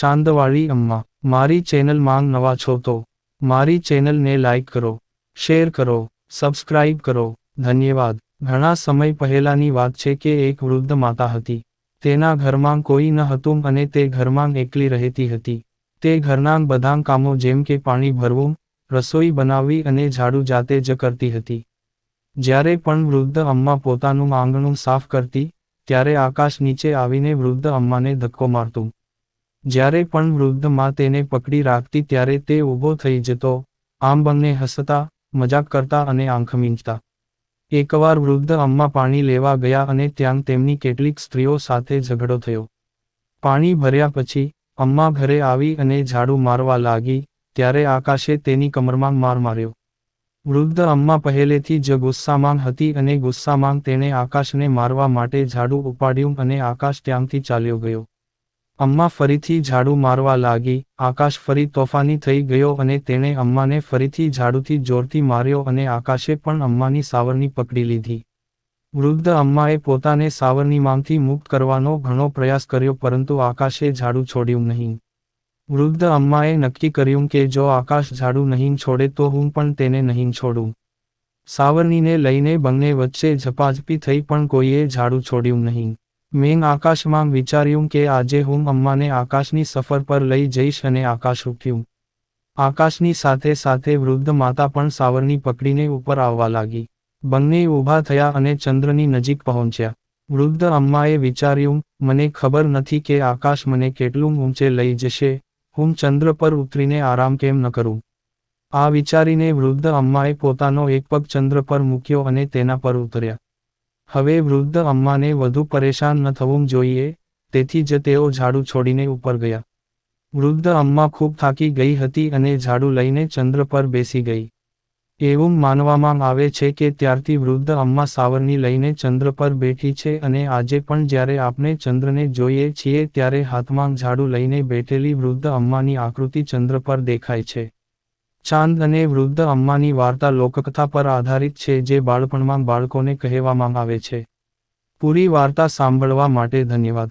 ચાંદવાળી અમ્મા, મારી ચેનલ માંગ નવા છો તો, મારી ચેનલને લાઇક કરો, શેર કરો, સબસ્ક્રાઇબ કરો, ધન્યવાદ. ઘણા સમય પહેલાની વાત છે કે એક વૃદ્ધ માતા હતી. તેના ઘરમાં કોઈ ન હતું અને તે ઘરમાં એકલી રહેતી હતી. તે ઘરના બધા કામો જેમ કે પાણી ભરવું, રસોઈ બનાવવી અને ઝાડુ જાતે જ કરતી હતી. જ્યારે પણ વૃદ્ધ અમ્મા પોતાનું આંગણું સાફ કરતી, ત્યારે આકાશ નીચે આવીને વૃદ્ધ અમ્માને ધક્કો મારતું. જ્યારે પણ વૃદ્ધમાં તેને પકડી રાખતી ત્યારે તે ઊભો થઈ જતો, આમ બંને હસતા, મજાક કરતા અને આંખ મીંચતા. એકવાર વૃદ્ધ અમ્મા પાણી લેવા ગયા અને ત્યાં તેમની કેટલીક સ્ત્રીઓ સાથે ઝઘડો થયો. પાણી ભર્યા પછી અમ્મા ઘરે આવી અને ઝાડુ મારવા લાગી, ત્યારે આકાશે તેની કમરમાં માર માર્યો. વૃદ્ધ અમ્મા પહેલેથી જ ગુસ્સામાં હતી અને ગુસ્સામાં તેણે આકાશને મારવા માટે ઝાડુ ઉપાડ્યું અને આકાશ ત્યાંથી ચાલ્યો ગયો. અમ્મા ફરીથી ઝાડુ મારવા લાગી, આકાશ ફરી તોફાની થઈ ગયો અને તેણે અમ્માને ફરીથી ઝાડુથી જોરથી માર્યો અને આકાશે પણ અમ્માની સાવરણી પકડી લીધી. વૃદ્ધ અમ્માએ પોતાને સાવરણીમાંથી મુક્ત કરવાનો ઘણો પ્રયાસ કર્યો પરંતુ આકાશે ઝાડુ છોડ્યું નહીં. વૃદ્ધ અમ્માએ નક્કી કર્યું કે જો આકાશ ઝાડુ નહીં છોડે તો હું પણ તેને નહીં છોડું. સાવરણીને લઈને બંને વચ્ચે ઝપાઝપી થઈ પણ કોઈએ ઝાડુ છોડ્યું નહીં. મેં આકાશમાં વિચાર્યું કે આજે હું અમ્માને આકાશની સફર પર લઈ જઈશ અને આકાશ ઉઠ્યું. આકાશની સાથે સાથે વૃદ્ધ માતા પણ સાવરણી પકડીને ઉપર આવવા લાગી. બંને ઊભા થયા અને ચંદ્રની નજીક પહોંચ્યા. વૃદ્ધ અમ્માએ વિચાર્યું, મને ખબર નથી કે આકાશ મને કેટલું ઊંચે લઈ જશે. હું ચંદ્ર પર ઉતરીને આરામ કેમ ન કરું? આ વિચારીને વૃદ્ધ અમ્માએ પોતાનો એક પગ ચંદ્ર પર મૂક્યો અને તેના પર ઉતર્યા. હવે વૃદ્ધ અમ્માને વધુ પરેશાન ન થવું જોઈએ, તેથી જ તેઓ ઝાડુ છોડીને ઉપર ગયા. વૃદ્ધ અમ્મા ખૂબ થાકી ગઈ હતી અને ઝાડુ લઈને ચંદ્ર પર બેસી ગઈ. એવું માનવામાં આવે છે કે ત્યારથી વૃદ્ધ અમ્મા સાવરની લઈને ચંદ્ર પર બેઠી છે અને આજે પણ જ્યારે આપણે ચંદ્રને જોઈએ છીએ ત્યારે હાથમાં ઝાડુ લઈને બેઠેલી વૃદ્ધ અમ્માની આકૃતિ ચંદ્ર પર દેખાય છે. ચાંદ અને વૃદ્ધ અમ્માની વાર્તા લોકકથા પર આધારિત છે જે બાળપણમાં બાળકોને કહેવામાં આવે છે. પૂરી વાર્તા સાંભળવા માટે ધન્યવાદ.